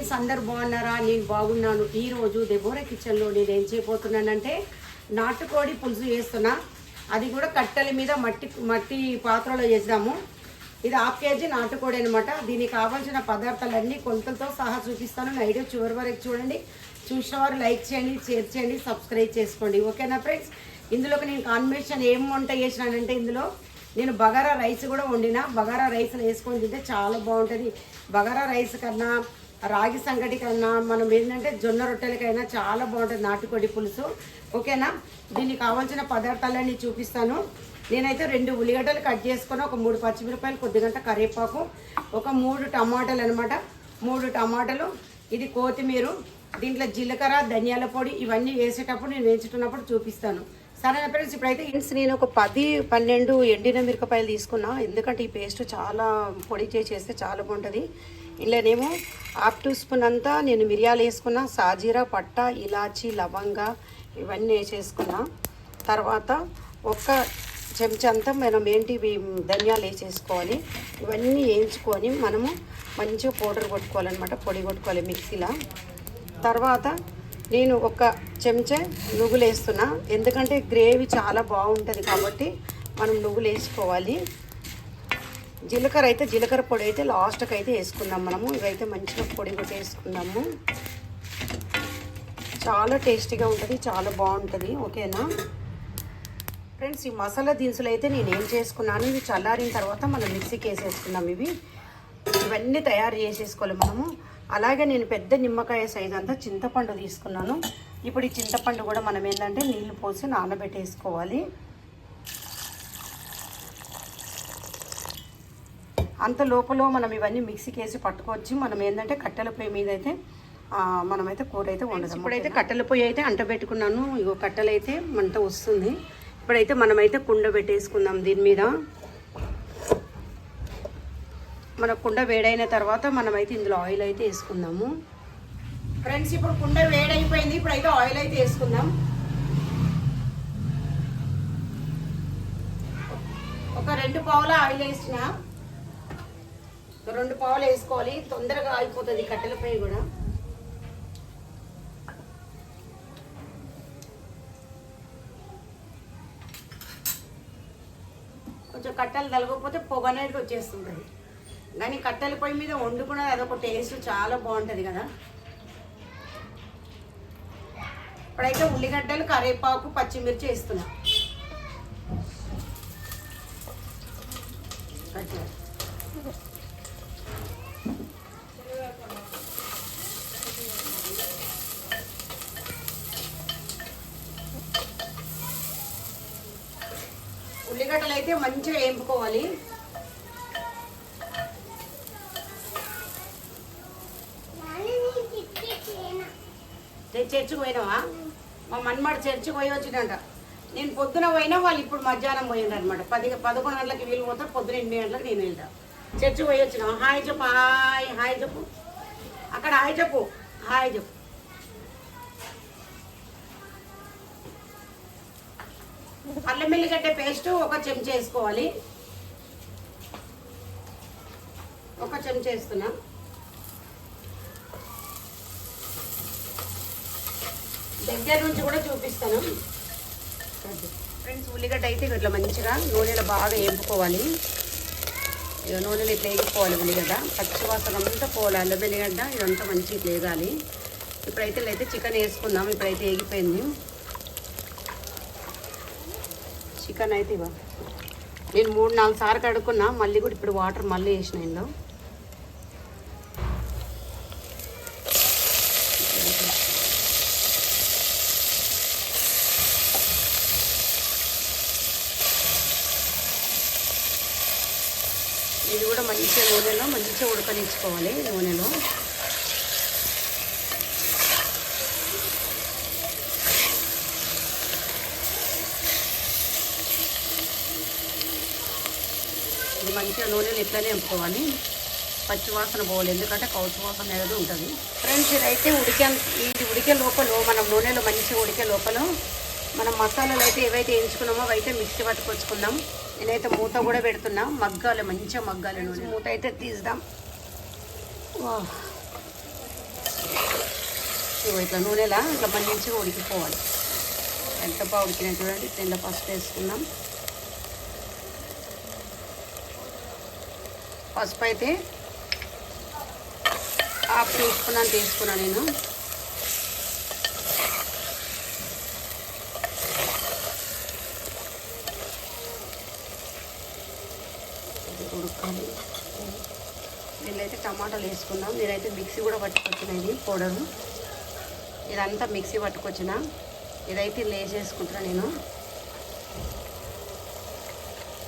Friends అందరు బాగున్నారా? నేను బాగున్నాను. ఈరోజు రోజు దెబోరా కిచెన్లో నేను ఏం చేయబోతున్నానంటే నాటుకోడి పులుసు చేస్తున్నా. అది కూడా కట్టెల మీద మట్టి మట్టి పాత్రలో చేసినాము. ఇది హాఫ్ కేజీ నాటుకోడి అనమాట దీనికి కావాల్సిన పదార్థాలన్నీ కొలతలతో సహా చూపిస్తాను. నా వీడియో చివరి వరకు చూడండి. చూసిన వారు లైక్ చేయండి షేర్ చేయండి సబ్స్క్రైబ్ చేసుకోండి. ఓకేనా ఫ్రెండ్స్? ఇందులోకి నేను కాంబినేషన్ ఏం వంట చేసినానంటే ఇందులో నేను బగారా రైస్ కూడా వండిన. బగారా రైస్ వేసుకొని తింటే చాలా బాగుంటుంది. బగారా రైస్ కన్నా రాగి సంగటి కన్నా మనం ఏంటంటే జొన్న రొట్టెలకైనా చాలా బాగుంటుంది నాటుకోడి పులుసు. ఓకేనా? దీనికి కావాల్సిన పదార్థాలన్నీ చూపిస్తాను. నేనైతే రెండు ఉల్లిగడ్డలు కట్ చేసుకొని ఒక మూడు పచ్చిమిరపాయలు కొద్దిగంట కరివేపాకు ఒక మూడు టమాటాలు అనమాట మూడు టమాటాలు ఇది కొత్తిమీర దీంట్లో జీలకర్ర ధనియాల పొడి ఇవన్నీ వేసేటప్పుడు నేను వేయించుకున్నప్పుడు చూపిస్తాను. సరే ఫ్రెండ్స్? ఇప్పుడైతే ఫ్రెండ్స్ నేను ఒక పది పన్నెండు ఎండిన మిరపకాయలు తీసుకున్నా. ఎందుకంటే ఈ పేస్ట్ చాలా పొడి చేసేస్తే చేస్తే చాలా బాగుంటుంది. ఇలానేమో హాఫ్ టీ స్పూన్ అంతా నేను మిరియాలు వేసుకున్నా సాజీరా పట్ట ఇలాచి లవంగ ఇవన్నీ వేసేసుకున్నా. తర్వాత ఒక చెంచా అంతా మనం ఏంటి ధనియాలు వేసేసుకోవాలి. ఇవన్నీ వేయించుకొని మనము మంచిగా పౌడర్ కొట్టుకోవాలన్నమాట పొడి కొట్టుకోవాలి మిక్సీలో. తర్వాత నేను ఒక చెంచా నువ్వులు వేస్తున్నా. ఎందుకంటే గ్రేవీ చాలా బాగుంటుంది కాబట్టి మనం నువ్వులు వేసుకోవాలి. జీలకర్ర అయితే జీలకర్ర పొడి అయితే లాస్ట్కి అయితే వేసుకుందాం మనము. ఇవైతే మంచిగా పొడి కూడా వేసుకుందాము. చాలా టేస్టీగా ఉంటుంది చాలా బాగుంటుంది. ఓకేనా? ఫ్రెండ్స్ ఈ మసాలా దినుసులు అయితే నేను ఏం చేసుకున్నాను? ఇవి చల్లారిన తర్వాత మనం మిక్సీకి వేసేసుకున్నాం ఇవి. ఇవన్నీ తయారు చేసేసుకోవాలి మనము. అలాగే నేను పెద్ద నిమ్మకాయ సైజ్ అంతా చింతపండు తీసుకున్నాను. ఇప్పుడు ఈ చింతపండు కూడా మనం ఏంటంటే నీళ్ళు పోసి నానబెట్టేసుకోవాలి. అంత లోపల మనం ఇవన్నీ మిక్సీకి వేసి పట్టుకోవచ్చు. మనం ఏంటంటే కట్టెల పొయ్యి మీద అయితే మనమైతే కూర అయితే వండదాం ఇప్పుడైతే కట్టెల పొయ్యి అయితే అంట పెట్టుకున్నాను ఇగో కట్టెలు అయితే మంట వస్తుంది. ఇప్పుడైతే మనమైతే కుండ పెట్టేసుకుందాం దీని మీద. మన కుండ వేడైన తర్వాత మనమైతే ఇందులో ఆయిల్ అయితే వేసుకుందాము. ఫ్రెండ్స్ ఇప్పుడు కుండ వేడైపోయింది. ఇప్పుడైతే ఆయిల్ అయితే వేసుకుందాం. ఒక రెండు పావుల ఆయిల్ వేసిన. రెండు పావులు వేసుకోవాలి. తొందరగా అయిపోతుంది కట్టెల పొయ్యి కూడా. కొంచెం కట్టెలు తలగకపోతే పొగ అనేది వచ్చేస్తుంటుంది. కానీ కట్టెల పొయ్యి మీద వండుకున్నది అదొక టేస్ట్ చాలా బాగుంటుంది కదా. ఇప్పుడైతే ఉల్లిగడ్డలు కరివేపాకు పచ్చిమిర్చి వేస్తున్నా. కట్టారు ఉల్లిగడ్డలు అయితే మంచిగా వేపుకోవాలి. చర్చికి పోయినావా? మా మన్మాడు చర్చికి పోయి వచ్చిందంట నేను పొద్దున పోయినా వాళ్ళు ఇప్పుడు మధ్యాహ్నం పోయిండ్రు అనమాట పది పదకొండు గంటలకు వీళ్ళు పోతారు పొద్దున ఎనిమిది గంటలకు నేను వెళ్తా. చర్చికి పోయి వచ్చిన హాయ్ చెప్పు హాయ్ హాయ్ చెప్పు. అక్కడ హాయ్ చెప్పు హాయ్ చెప్పు. అల్లం వెల్లిగడ్డ పేస్ట్ ఒక చెంచా వేసుకోవాలి. ఒక చెంచా వేస్తున్నా. దగ్గర నుంచి కూడా చూపిస్తాను. ఫ్రెండ్స్ ఉల్లిగడ్డ అయితే ఇట్లా మంచిగా నూనెలో బాగా వేపుకోవాలి. ఇక నూనెలో ఇట్లా వేగిపోవాలి ఉల్లిగడ్డ. పచ్చివాసన అంతా పోవాలి. అల్లం వెల్లిగడ్డ ఇదంతా మంచిగా వేగాలి. ఇప్పుడైతే అయితే చికెన్ వేసుకుందాం. ఇప్పుడైతే వేగిపోయింది. చికెన్ అయితే ఇవ్వ. నేను మూడు నాలుగు సార్లు కడుక్కున్నా మళ్ళీ కూడా ఇప్పుడు వాటర్ మళ్ళీ వేసిన ఇందులో. ఇది కూడా మంచిగా నూనెలో మంచిగా ఉడకనిచ్చుకోవాలి నూనెలో. మంచిగా నూనెలు ఇట్లనే ఎంపుకోవాలి పచ్చివాసన పోవాలి. ఎందుకంటే కౌచు వాసన అనేది ఉంటుంది. ఫ్రెండ్స్ ఇదైతే ఉడికే ఇది ఉడికే లోపల మనం నూనెలో మంచిగా ఉడికే లోపల మనం మసాలాలు అయితే ఏవైతే వేయించుకున్నామో అవైతే మిక్సీ పట్టుకొచ్చుకుందాం. నేనైతే మూత కూడా పెడుతున్నా. మగ్గాలి మంచిగా మగ్గాలి నూనె. మూత అయితే తీద్దాం. ఇట్లా నూనెలా ఇట్లా మంచిగా ఉడికిపోవాలి. ఎంత బాగా ఉడికినా చూడండి. దీనిలో పసుపు వేసుకుందాం. పసుపు అయితే హాఫ్ టీ స్పూన్ అని తీసుకున్నాను నేను. ఉడకాలి దీనిలో టమాటాలు వేసుకుందాం నేనైతే మిక్సీ కూడా పట్టుకొచ్చిన ఇది పౌడరు. ఇదంతా మిక్సీ పట్టుకొచ్చిన. ఇదైతే లేచేసుకుంటున్నా నేను.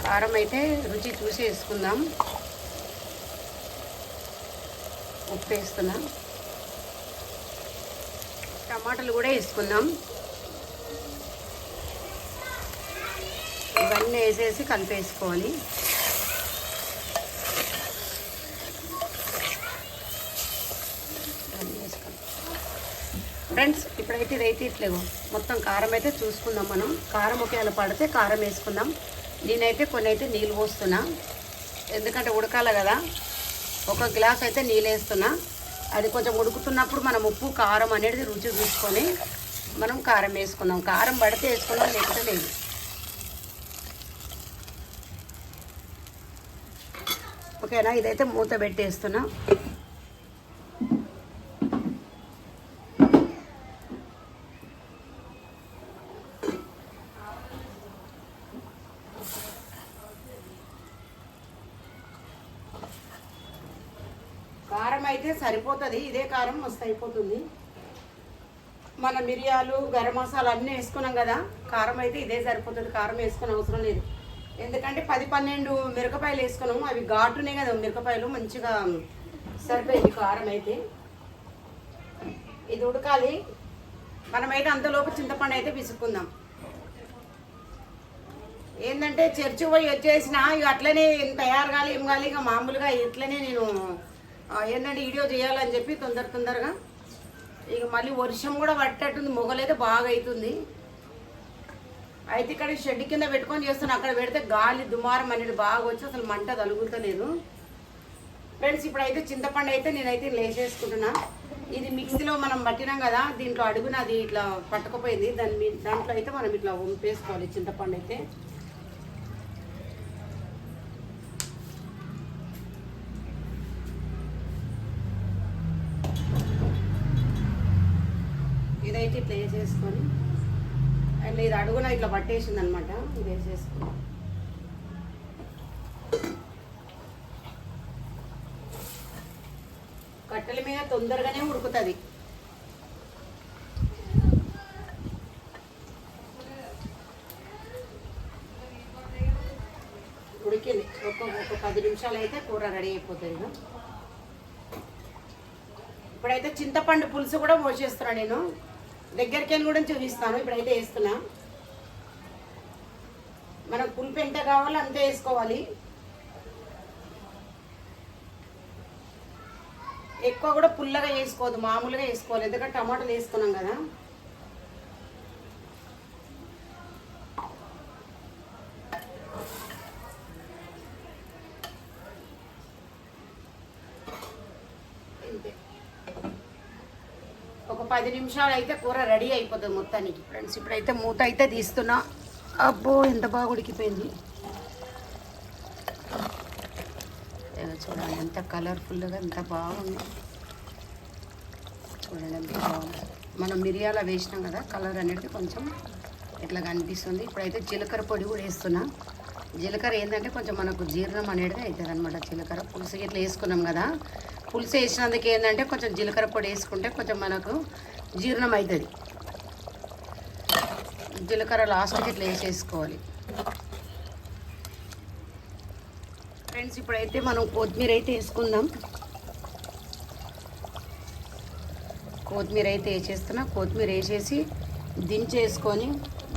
కారం అయితే రుచి చూసి వేసుకుందాం. ఉప్పు వేస్తున్నా టమాటాలు కూడా వేసుకుందాం. ఇవన్నీ వేసేసి కలిపేసుకోవాలి. ఫ్రెండ్స్ ఇప్పుడైతే ఇదైతే ఇట్లేవు మొత్తం కారం అయితే చూసుకుందాం మనం. కారం ఒకవేళ పడితే కారం వేసుకుందాం. నేనైతే కొన్ని అయితే నీళ్ళు పోస్తున్నా. ఎందుకంటే ఉడకాలి కదా. ఒక గ్లాస్ అయితే నీళ్ళు వేస్తున్నా. అది కొంచెం ఉడుకుతున్నప్పుడు మనం ఉప్పు కారం అనేది రుచి చూసుకొని మనం కారం వేసుకున్నాం కారం పడితే వేసుకున్నాం లేకపోతే లేదు. ఓకేనా? ఇదైతే మూత పెట్టేస్తున్నా కారం అయితే సరిపోతుంది. ఇదే కారం మస్తు అయిపోతుంది. మన మిరియాలు గరం మసాలా అన్నీ వేసుకున్నాం కదా కారం అయితే ఇదే సరిపోతుంది. కారం వేసుకునే అవసరం లేదు. ఎందుకంటే పది పన్నెండు మిరపకాయలు వేసుకున్నాము. అవి ఘాటునే కదా మిరపకాయలు మంచిగా సరిపోయింది కారం అయితే. ఇది ఉడకాలి. మనమైతే అంతలోపు చింతపండు అయితే విసుక్కుందాం ఏంటంటే చర్చి పోయి వచ్చేసిన ఇక అట్లనే తయారు కాలి ఏం కాలి ఇక మామూలుగా ఇట్లనే నేను ఏంటంటే వీడియో చేయాలని చెప్పి తొందర తొందరగా. ఇక మళ్ళీ వర్షం కూడా పట్టేట్టుంది మొగలైతే బాగా అవుతుంది అయితే ఇక్కడ షెడ్ కింద పెట్టుకొని చేస్తున్నాను అక్కడ పెడితే గాలి దుమారం అనేది బాగా వచ్చి అసలు మంట తలుగుతలేదు. ఫ్రెండ్స్ ఇప్పుడైతే చింతపండు అయితే నేనైతే లేచేసుకుంటున్నా. ఇది మిక్సీలో మనం పట్టినాం కదా దీంట్లో అడుగున అది ఇట్లా పట్టకపోయింది. దాని మీ దాంట్లో అయితే మనం ఇట్లా వంపేసుకోవాలి చింతపండు అయితే. ఇదైతే ఇట్లా వేసేసుకొని అండ్ ఇది అడుగున ఇట్లా పట్టేసింది అనమాట ఇది వేసేసుకుని. కట్టెల మీద తొందరగానే ఉడుకుతుంది. ఉడికింది. ఒక ఒక పది నిమిషాలు అయితే కూర రెడీ అయిపోతుంది. ఇప్పుడైతే చింతపండు పులుసు కూడా పోసేస్తున్నా నేను. దగ్గరికి కూడా చూపిస్తాను. ఇప్పుడైతే వేస్తున్నా. మనకు పులుపు ఎంత కావాలో అంతే వేసుకోవాలి. ఎక్కువ కూడా పుల్లగా వేసుకోవద్దు మామూలుగా వేసుకోవాలి. ఎందుకంటే టమాటాలు వేసుకున్నాం కదా. పది నిమిషాలు అయితే కూర రెడీ అయిపోతుంది మొత్తానికి. ఫ్రెండ్స్ ఇప్పుడైతే మూత అయితే తీస్తున్నా. అబ్బో ఎంత బాగా ఉడికిపోయింది. చూడండి ఎంత కలర్ఫుల్గా ఎంత బాగుంది. చూడండి ఎంత బాగుంది. మనం మిరియాల వేసినాం కదా కలర్ అనేది కొంచెం ఇట్లా కనిపిస్తుంది. ఇప్పుడైతే జీలకర్ర పొడి కూడా వేస్తున్నా. జీలకర్ర ఏంటంటే కొంచెం మనకు జీర్ణం అనేది అవుతుంది అనమాట జీలకర్ర. పులుసు ఇట్లా వేసుకున్నాం కదా పులుసు వేసినందుకు ఏంటంటే కొంచెం జీలకర్ర పొడి వేసుకుంటే కొంచెం మనకు జీర్ణం అవుతుంది. జీలకర్ర లాస్ట్కి ఇట్లా వేసేసుకోవాలి. ఫ్రెండ్స్ ఇప్పుడైతే మనం కొత్తిమీర అయితే వేసుకుందాం. కొత్తిమీర అయితే వేసేస్తున్నా. కొత్తిమీర వేసేసి దించేసుకొని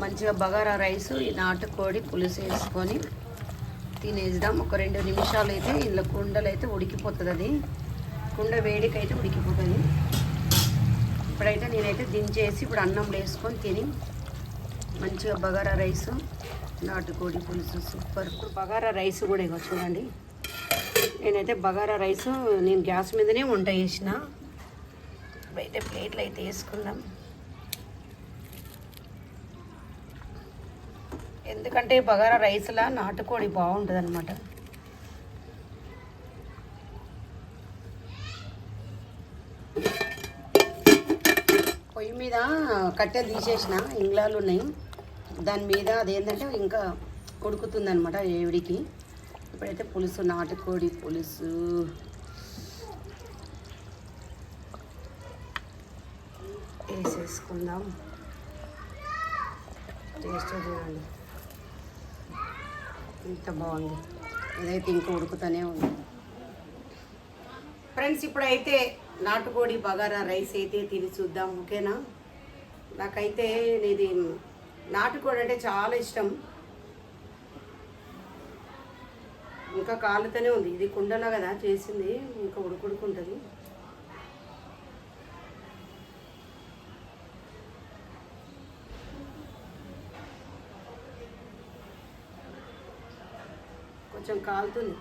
మంచిగా బగారా రైస్ ఈ నాటుకోడి పులుసు వేసుకొని తినేద్దాం. ఒక రెండు నిమిషాలు అయితే ఇందులో కుండలు అయితే ఉడికిపోతుంది అది. కుండ వేడికైతే ఉడికిపోతుంది. ఇప్పుడైతే నేనైతే దించేసి ఇప్పుడు అన్నం వేసుకొని తిని మంచిగా బగారా రైస్ నాటుకోడి పులుసు సూపర్. బగారా రైస్ కూడా ఇగో చూడండి. నేనైతే బగారా రైస్ నేను గ్యాస్ మీదనే వంట చేసిన. ఇప్పుడైతే ప్లేట్లు అయితే వేసుకుందాం. ఎందుకంటే బగారా రైస్లా నాటుకోడి బాగుంటుంది అనమాట మీద కట్టెలు తీసేసిన ఇంగ్లాలు ఉన్నాయి. దాని మీద అదేంటంటే ఇంకా ఉడుకుతుంది అనమాట ఏవిడికి. ఇప్పుడైతే పులుసు నాటుకోడి పులుసు. వేసేసుకుందాం. టేస్ట్ చూడండి. ఇంత బాగుంది. ఇదైతే ఇంకా ఉడుకుతూనే ఉంది. ఫ్రెండ్స్ ఇప్పుడైతే నాటుకోడి బగారా రైస్ అయితే తిని చూద్దాం. ఓకేనా? నాకైతే ఇది నాటుకోడి అంటే చాలా ఇష్టం. ఇంకా కాలుతూనే ఉంది. ఇది కుండలో కదా చేసింది. ఇంకా ఉడుకుడుకుంటుంది కొంచెం కాలుతుంది.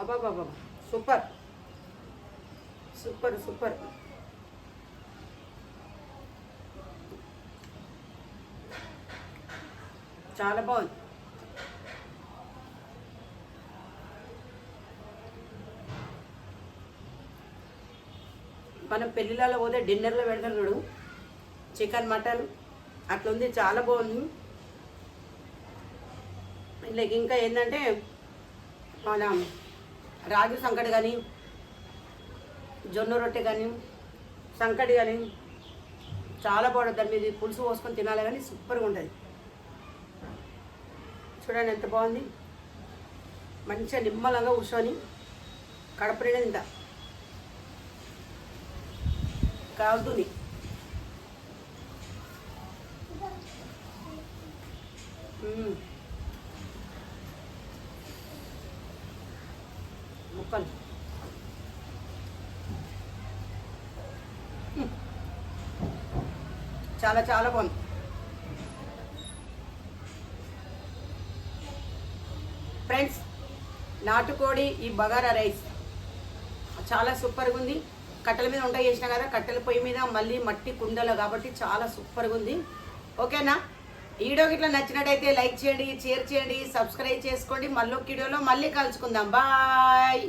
అబాబాబా సూపర్. Super super. చాలా బాగుంది. మనం పెళ్ళిళ్ళలో పోతే డిన్నర్లో పెడతారు చూడు. Chicken mutton. అట్లా ఉంది చాలా బాగుంది. లైక్ ఇంకా ఏంటంటే మన రాగి సంకటి కానీ జొన్న రొట్టె కానీ సంకటి కానీ చాలా బాగుంటుంది. దాని మీద పులుసు పోసుకొని తినాలి కానీ సూపర్గా ఉంటుంది. చూడండి ఎంత బాగుంది. మంచిగా నిమ్మలంగా కూర్చొని కడప నిండా కాగుతుంది. కాలుతుంది చాలా చాలా బాగుంది. ఫ్రెండ్స్ నాటుకోడి ఈ బగారా రైస్ చాలా సూపర్గా ఉంది. కట్టెల మీద వంట చేసిన కదా కట్టెల పొయ్యి మీద మళ్ళీ మట్టి కుండలో కాబట్టి చాలా సూపర్గా ఉంది. ఓకేనా? ఈ వీడియో ఇట్లా నచ్చినట్టయితే లైక్ చేయండి షేర్ చేయండి సబ్స్క్రైబ్ చేసుకోండి. మళ్ళీ ఒక వీడియోలో మళ్ళీ కలుసుకుందాం. బాయ్!